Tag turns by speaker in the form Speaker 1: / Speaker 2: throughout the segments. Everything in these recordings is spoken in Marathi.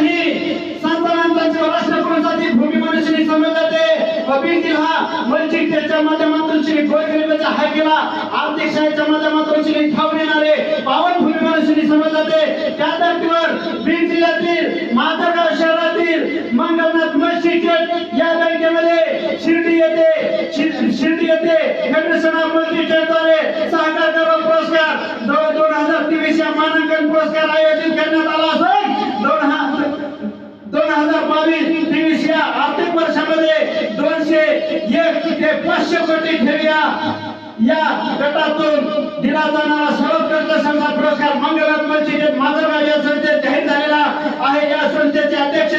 Speaker 1: नाही. संतानांची राष्ट्रपुरुषाची भूमी मनुष्याने समजते बीड जिल्हा माध्यमातून श्री गोरगरिबाच्या हाकेला आर्थिक माध्यमातून श्री ठाऊन येणारे पावन भूमी श्री समजते त्या धर्तीवर बीड जिल्ह्यातील माधवगाव शहरातील मंगलनाथ मस्जिद या बँकेमध्ये शिर्डी येते शिर्डी येते फेडरेशन ऑफ मल्टीद्वारे सहकार पुरस्कार दोन हजार तेवीस या मानांकन पुरस्कार आयोजित करण्यात आला असून दोन हा- दोन हजार बावीस तेवीस या आर्थिक वर्षामध्ये दोनशे इथे पाचशे कोटी ठेवया. या गटातून दिला जाणारा सर्वोत्कृष्ट संस्था पुरस्कार मंगलनाथ मस्जिद माधवगाव या संस्थेत जाहीर झालेला आहे. या संस्थेचे अध्यक्ष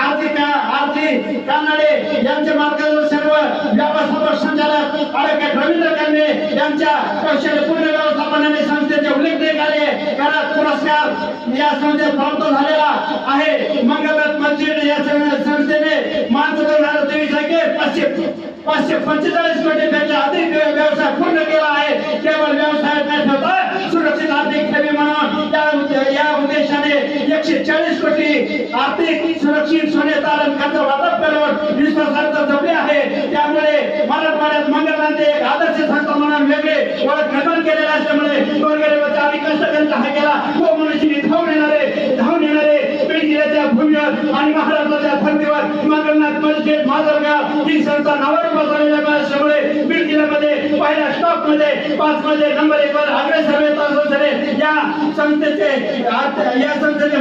Speaker 1: आरती का आरती कानाडे यांचे मार्गदर्शन सर्व व्यवस्थापक संचालक आडके रवींद्र कांदे यांच्या कौशल्यपूर्ण व्यवस्थापनाने संस्थेचे उल्लेखनीय कार्य करत पुरस्कार या संस्थेत प्राप्त झालेला आहे. मंगलनाथ मस्जिद या सं- संस्थेने मार्च दोन हजार तेवीस पाचशे पंचेचाळीस कोटी कोटीपेक्षा अधिक व्यवसाय पूर्ण केला आहे. केवळ व्यवसाय न ठेवता सुरक्षित आर्थिक ठेवी म्हणून या या उद्देशाने एकशे चाळीस कोटी आर्थिक सुरक्षित सोने तारण खर्च वाटप करून विश्वासार्थ जपले आहे. त्यामुळे मराठवाड्यात मंगलनाथ एक आदर्श संस्था म्हणून वेगळे ओळख निर्माण केलेले असल्यामुळे गोरगरिबाच्या आणि कष्टकऱ्यांचा हा केला तो मनुष्य धावून येणारे धावून येणारे बीड जिल्ह्याच्या भूमीवर आणि महाराष्ट्राच्या धर्तीवर मंगलनाथ मस्जिद माजलगाव ही संस्था नावारूपास आलेल्या असल्यामुळे बीड जिल्ह्यामध्ये पहिल्या स्टॉपमध्ये पाच मध्ये नंबर एक वर अग्रेसर येत या संस्थेचे या संस्थेचे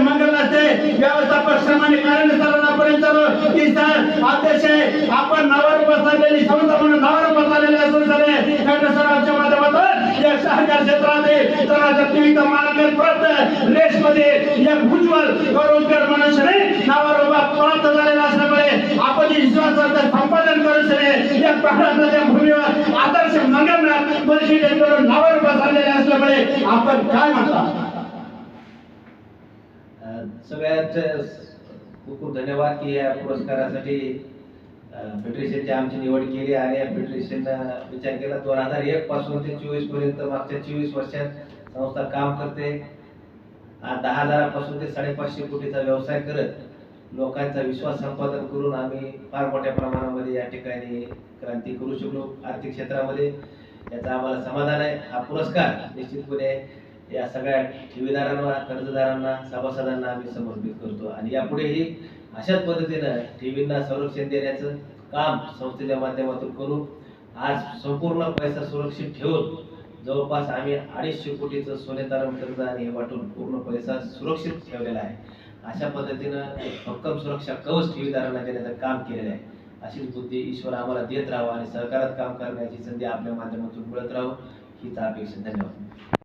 Speaker 1: व्यवस्थापक श्रमाने कार्यस्थानापर्यंत सर अध्यक्ष आहे. आपण नावारूपास आलेली संस्था म्हणून नावारूपास आलेल्या असल्याने माध्यमातून या सहकार क्षेत्रातील मानकर रेसमध्ये एक उज्ज्वल गौरवकर मनुष्याने नावारूपा प्राप्त झालेला असल्यामुळे आपण ही विश्वासाचं संपादन करू शके या महाराष्ट्राच्या भूमीवर आदर्श मंगलनाथ परिषदेत करून नावारूपास आलेले असल्यामुळे आपण काय म्हणता?
Speaker 2: सगळ्यांचे खूप खूप धन्यवाद की या पुरस्कारासाठी फेडरेशनची आमची निवड केली आणि या फेडरेशननं विचार केला. दोन हजार एक पासून ते चोवीसपर्यंत मागच्या चोवीस वर्षात संस्था काम करते. दहा हजारापासून ते साडेपाचशे कोटीचा व्यवसाय करत लोकांचा विश्वास संपादन करून आम्ही फार मोठ्या प्रमाणामध्ये या ठिकाणी क्रांती करू शकलो. आर्थिक क्षेत्रामध्ये याचा आम्हाला समाधान आहे. हा पुरस्कार निश्चितपणे या सगळ्या ठेवीदारांना कर्जदारांना सभासदांना आम्ही समर्पित करतो. आणि यापुढेही अशाच पद्धतीनं ठेवींना संरक्षण देण्याचं काम संस्थेच्या माध्यमातून करू आज संपूर्ण पैसा सुरक्षित ठेवून जवळपास आम्ही अडीचशे कोटीचं सोने तारण कर्ज आणि हे वाटून पूर्ण पैसा सुरक्षित ठेवलेला आहे. अशा पद्धतीनं एक भक्कम सुरक्षा कवच ठेवीदारांना देण्याचं काम केलेलं आहे. अशीच बुद्धी ईश्वर आम्हाला देत राहावं आणि सहकारात काम करण्याची संधी आपल्या माध्यमातून मिळत राहावं हीच अपेक्षा. धन्यवाद.